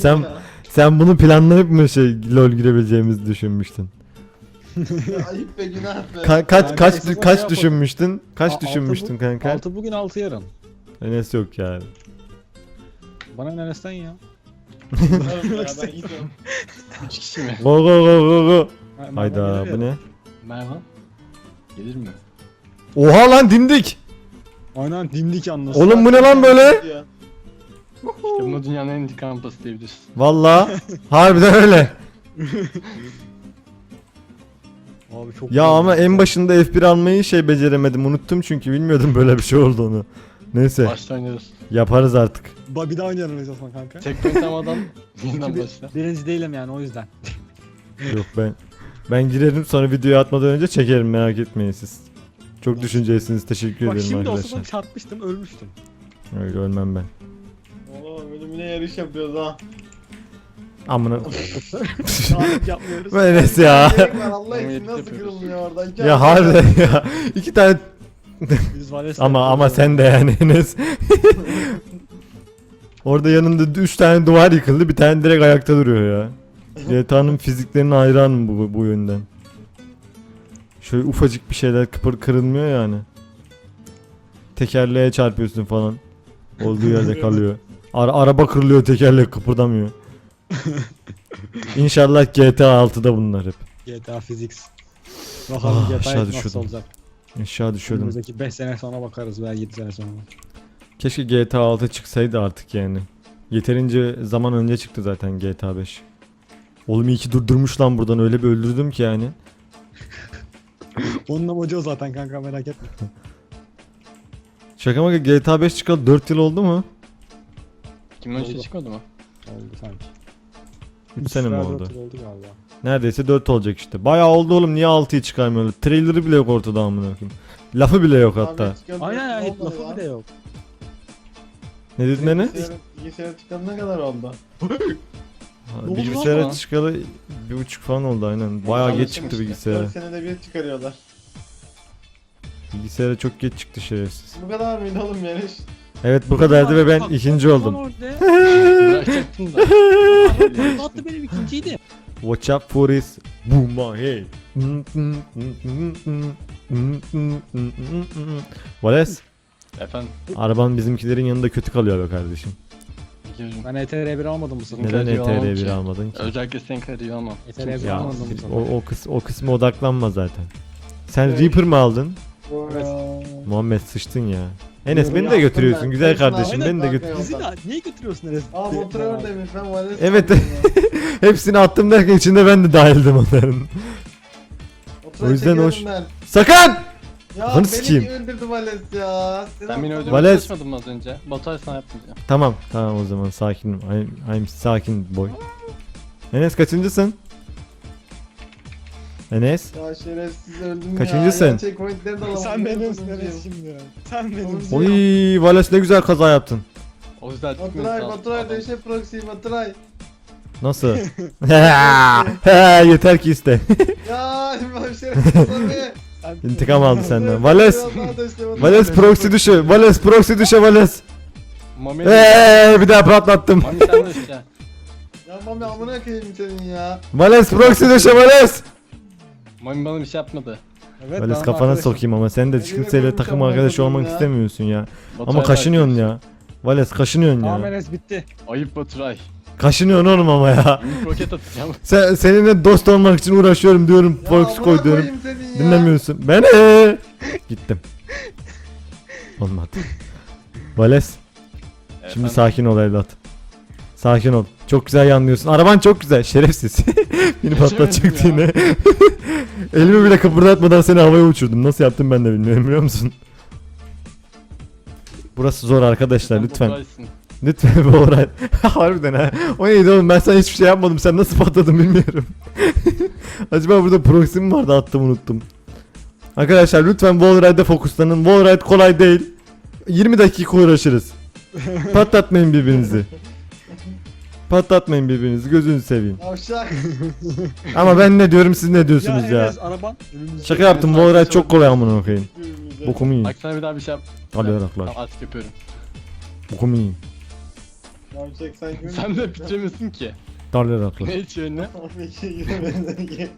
sen sen bunu planlayıp mı şey LoL girebileceğimizi düşünmüştün? Ayıp be günah be. Ka- kaç Yani kaç esas kaç düşünmüştün? Kaç A- altı düşünmüştün bu- kanka? 6 bugün 6 yarın. Enes yok yani. Bana ne Enes'ten ya? Beraber gidiyorum. Üç kişi mi? Go go go go go. Ha, Hayda bu ne? Merhaba. Gelir mi? Oha lan dimdik. Aynen dimdik anlasın. Oğlum bu ne lan böyle? İşte bunu dünyanın en intikam pası diyebiliriz. Valla harbiden öyle. Abi çok Ya ama en başında F1 almayı şey beceremedim. Unuttum çünkü bilmiyordum böyle bir şey olduğunu. Neyse Başta oynarız. yaparız artık. Ba bir daha oynayalım Ezosman kanka. Tek point almadan yeniden başla. birinci değilim yani o yüzden. Yok ben ben girerim sonra videoyu atmadan önce çekerim merak etmeyin siz. Çok düşüncelisiniz teşekkür Bak ederim şimdi olsa arkadaşlar. da çarpmıştım ölmüştüm. Öyle ölmem ben. Ölümüne yarış yapıyoruz ha. Amına. Sağlık yapmıyoruz. Bu Enes ya. Gerek var, Allah için nasıl kırılmıyor oradan? Ya harbiden ya. İki tane Biz Vales'le ama ama yapıyoruz. sen de yani Enes. Orada yanında üç tane duvar yıkıldı bir tane direkt ayakta duruyor ya. GTA'nın fiziklerine hayranım bu, bu yönden. Şöyle ufacık bir şeyler kıpır kırılmıyor yani. Tekerleğe çarpıyorsun falan. Olduğu yerde kalıyor. Ara- araba kırılıyor tekerlek kıpırdamıyor. İnşallah GTA 6'da bunlar hep. GTA Physics. Bakalım Ah, GTA aşağı nasıl düşüyordum. olacak. Aşağı düşüyordum. Önümüzdeki 5 sene sonra bakarız veya 7 sene sonra. Keşke GTA 6 çıksaydı artık yani. Yeterince zaman önce çıktı zaten GTA 5. Oğlum iyi ki durdurmuş lan buradan öyle bir öldürdüm ki yani. Onun amacı o zaten kanka merak etme. Şaka maka GTA 5 çıkalı 4 yıl oldu mu? Kim önce Oldu. çıkmadı mı? Oldu sanki. 3 sene mi oldu? oldu galiba. Neredeyse 4 olacak işte. Bayağı oldu oğlum niye 6'yı çıkarmıyorlar? Trailer'ı bile yok ortada amına koyayım. Lafı bile yok hatta. Aynen ya hiç lafı bile yok. Ne dedin Enes? Bilgisayara- Bilgisayara çıkan ne kadar oldu? Ha, Ne oldu Bilgisayara lan? çıkalı bir buçuk falan oldu aynen. Bayağı geç çıktı bilgisayara. Dört senede bir çıkarıyorlar. Bilgisayara çok geç çıktı şerefsiz. Bu kadar mıydı oğlum yarış? Evet bu kadardı ve ben ikinci oldum. Bırakacaktım da. Attı benim ikinciydi. Watch out for this. Boom my head. Vales, Efendim. araban bizimkilerin yanında kötü kalıyor be kardeşim. Ben ETR1 almadım bu sefer. Neden krediyi alamam ETR1 ki. almadın ki? Özellikle senin krediyi almam. ETR1 Ya almadım bu sefer. o, o, kıs, o kısma odaklanma zaten. Sen Evet. Reaper mı aldın? Evet. Muhammed sıçtın ya. Enes beni de götürüyorsun ben. güzel kardeşim aldım. beni de Aynen götür. kanka. Bizi de niye götürüyorsun Enes? Aa motor demiş ben Vales Evet. ya. Hepsini attım derken içinde ben de dahildim onların. O yüzden çekiyorum hoş- ben. Sakın! Ya Kafanı beni sikeyim. öldürdü Vales ya. Sen Sen beni öldürmeye çalışmadın mı az önce? Batuay sana yapmayacağım. Tamam tamam o zaman sakinim. I'm, I'm sakin boy. Enes kaçıncısın? Enes? Ya şerefsiz öldüm Kaçıncısın? ya. Ya checkpointleri de alamadım. Sen Sonuncuyum. Enes şimdi. Sen benimsin. Oy. Oy Vales ne güzel kaza yaptın. O yüzden Baturay Baturay değişe proxy Baturay. Nasıl? Yeter ki iste. Ya ben şerefsiz abi. İntikam aldı senden. Vales. Vales proxy düşe. Vales proxy düşe Vales. Mami, Eee bir daha patlattım. Mami sen de işte. Ya mami amına koyayım senin ya. Vales proxy düşe Vales. Mami bana bir şey yapmadı. Evet, Vales ben kafana arkadaşım. sokayım ama sen de hiç Eliyle kimseyle koymuş takım amına arkadaşı olmak ya. istemiyorsun ya. Ama Baturay kaşınıyorsun ya. Vales kaşınıyorsun Tamam ya. Enes bitti. Ayıp Baturay. Kaşınıyorsun oğlum ama ya. Minik roket atacağım. Sen seninle dost olmak için uğraşıyorum diyorum. Ya amına koy diyorum. koyayım senin ya. Dinlemiyorsun. Ben ee. gittim. Olmadı. Vales şimdi Efendim? sakin ol evlat. Sakin ol. Çok güzel yanlıyorsun. Araban çok güzel. Şerefsiz. Beni patlatacaktı ya. yine. Elimi bile kıpırdatmadan seni havaya uçurdum. Nasıl yaptım ben de bilmiyorum biliyor musun? Burası zor arkadaşlar lütfen. Lütfen bu olay. Harbiden ha. O neydi oğlum ben sana hiçbir şey yapmadım. Sen nasıl patladın bilmiyorum. Acaba burada proxy mi vardı attım unuttum. Arkadaşlar lütfen Wallride'de fokuslanın. Wallride kolay değil. 20 dakika uğraşırız. Patlatmayın birbirinizi. Patlatmayın birbirinizi gözünü seveyim. Yavşak. Ama ben ne diyorum siz ne diyorsunuz ya. Enes araban. önümüzde. Şaka yaptım Wallride çok kolay amına koyayım. Birbirimize. Bokumu yiyin. Bak sana bir daha bir şey yap. Alayaraklar. Tamam artık yapıyorum. Bokumu yiyin. Yavşak sen kimi Sen de bitiremiyorsun ki. Darlar haklı. Ne içiyorsun ne? Ki.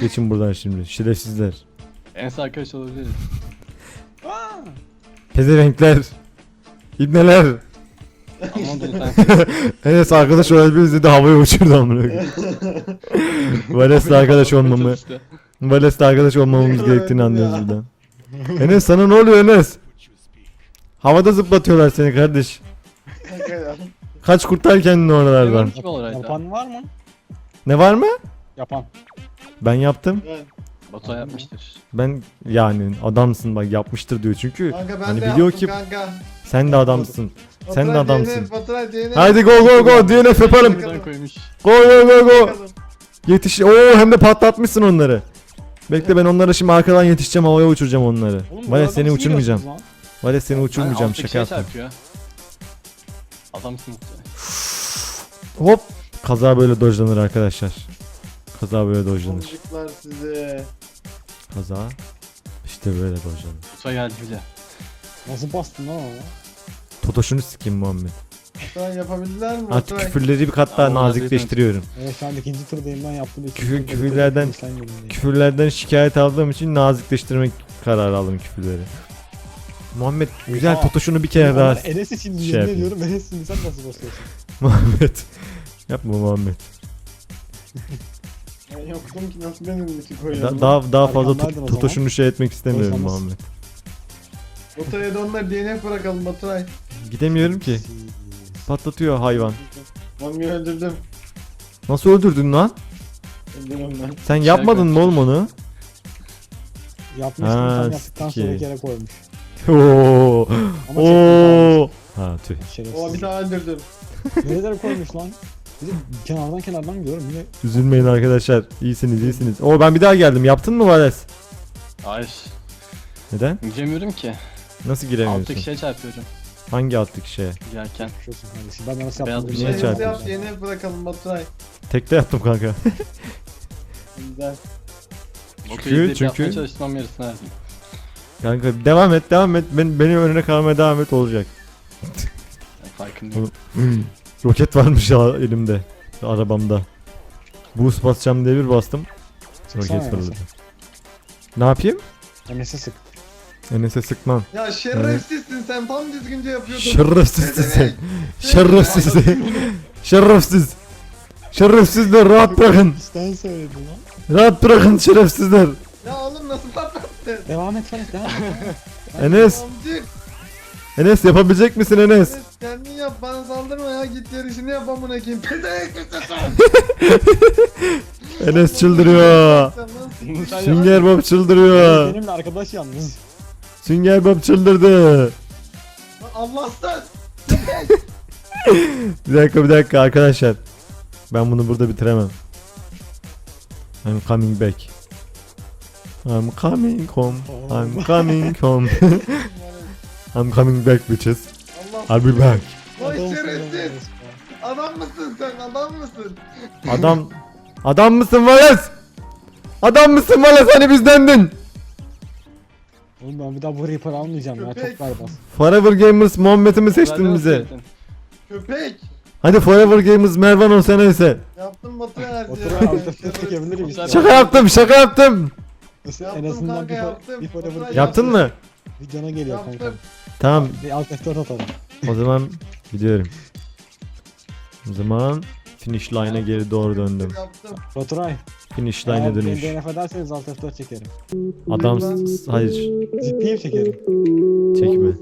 Geçin buradan şimdi. Şerefsizler. En sağ arkadaş olabiliriz. Pezevenkler. İbneler. Enes arkadaş olabiliriz dedi havaya uçurdu amına koyayım. Vales'le arkadaş olmamı, İşte. Vales'le arkadaş olmamamız gerektiğini anlıyoruz buradan. Enes sana ne oluyor Enes? Havada zıplatıyorlar seni kardeş. Kaç kurtar kendini oralardan. Kim olur. Yapan var mı? Ne var mı? Yapan. Ben yaptım. Ben. Batu yapmıştır. Ben yani adamsın bak yapmıştır diyor çünkü. Kanka ben Hani de biliyor yaptım ki kanka. sen de adamsın. Sen de adamsın. Haydi go go go DNF yapalım. Buradan koymuş. Go go go go. Yetiş. Oo hem de patlatmışsın onları. Bekle ben onlara şimdi arkadan yetişeceğim havaya uçuracağım onları. Oğlum, seni uçurmayacağım. Vales seni uçurmayacağım şaka yaptım. Adamsın. Hop. Kaza böyle dojlanır arkadaşlar. Kaza böyle dojlanır. Çocuklar size. Kaza. İşte böyle dojlanır. Batu geldi bile. Nasıl bastın lan onu? Totoşunu sikeyim Muhammed. Baturay yapabildiler mi? Artık Baturay? küfürleri bir kat daha Ama nazikleştiriyorum. Evet şu an ikinci turdayım ben yaptım. ikinci Küfür- turda küfürlerden- sen diye. Küfürlerden şikayet aldığım için nazikleştirmek kararı aldım küfürleri. Muhammed güzel Oha. totoşunu bir kere daha Onlar Enes için şey yemin yapayım. ediyorum Enes için sen nasıl basıyorsun? Muhammed. Yapma Muhammed. Ben yoktum ki nasıl benim için koyuyorum. Da- daha daha fazla Arkamdaydın tut- o zaman. totoşunu şey etmek istemiyorum. Muhammed. Baturay'a da onlar DNF bırakalım Baturay. Gidemiyorum ki. Patlatıyor hayvan. Mami'yi öldürdüm. Nasıl öldürdün lan? Öldürdüm ben. Sen yapmadın mı oğlum onu? Yapmıştım Ha, tam yaptıktan sonra bir kere koymuş. Oo. Ama Oo. Ha tüh. O bir daha öldürdüm. Nerelere koymuş lan? Bir de kenardan kenardan gidiyorum yine Üzülmeyin arkadaşlar. İyisiniz iyisiniz. Oo ben bir daha geldim. Yaptın mı Vales? Hayır. Neden? Giremiyorum ki. Nasıl giremiyorsun? Alttaki şeye çarpıyorum. Hangi alttaki şeye? Girerken. düşüyorsun kardeşim. Ben nasıl Beyaz yaptım bir Niye şey Neyse çarpıyorsun? yap DNF bırakalım Baturay. Tekte yaptım kanka. Güzel. Çünkü- çünkü- yapmaya çalıştım yarısını verdim. kanka devam et devam et. Ben, benim önüne kalmaya devam et olacak. Yani farkındayım. Roket varmış ya elimde. Arabamda. Boost basacağım diye bir bastım. Roket fırladı. Enes'e. Ne yapayım? Enes'e sık. Enes'e sıkmam. Ya şerefsizsin sen tam düzgünce yapıyordun. Şerefsizsin sen. Şerefsiz. Şerefsiz. Şerefsizler rahat bırakın. Sen söyledin lan. Rahat bırakın şerefsizler. Ya oğlum nasıl patlattın? Devam et Enes devam et. Enes. Amcık. Enes yapabilecek misin Enes? Enes kendin yap bana saldırma ya git yarışını yap amına. Pezevenk Enes çıldırıyor. Sünger Bob çıldırıyor. Benimle arkadaş yalnız. Sünger Bob çıldırdı. Allah'tan. Bir dakika bir dakika arkadaşlar. Ben bunu burada bitiremem. I'm coming back. I'm coming home. I'm coming home. I'm coming back bitches. I'll be back. Vay şerefsiz. Adam mısın sen adam mısın? Adam Adam mısın Vales? Adam mısın Vales hani bizdendin? Oğlum ben bir daha bu Reaper almayacağım ya Köpek. çok berbat. Forever Gamers Muhammed'i mi seçtin bize? Köpek. Hadi Forever Gamers Mervan ol sen neyse. Yaptım Batı'ya her şeyi. Otur alt F4 çekebilirim işte. Şaka yaptım şaka yaptım. Yaptım en azından kanka, bir, yaptım. bir forever Otur, Yaptın mı? bir cana geliyor kanka. Yaptım. Tamam Bir alt F4 atalım. o zaman gidiyorum. O zaman finish line'a geri doğru döndüm. Yaptım. Baturay. Finish Eğer line'a dönüş. DNF ederseniz alt F4 çekerim. Adam hayır Ciddiyim çekerim. çekme.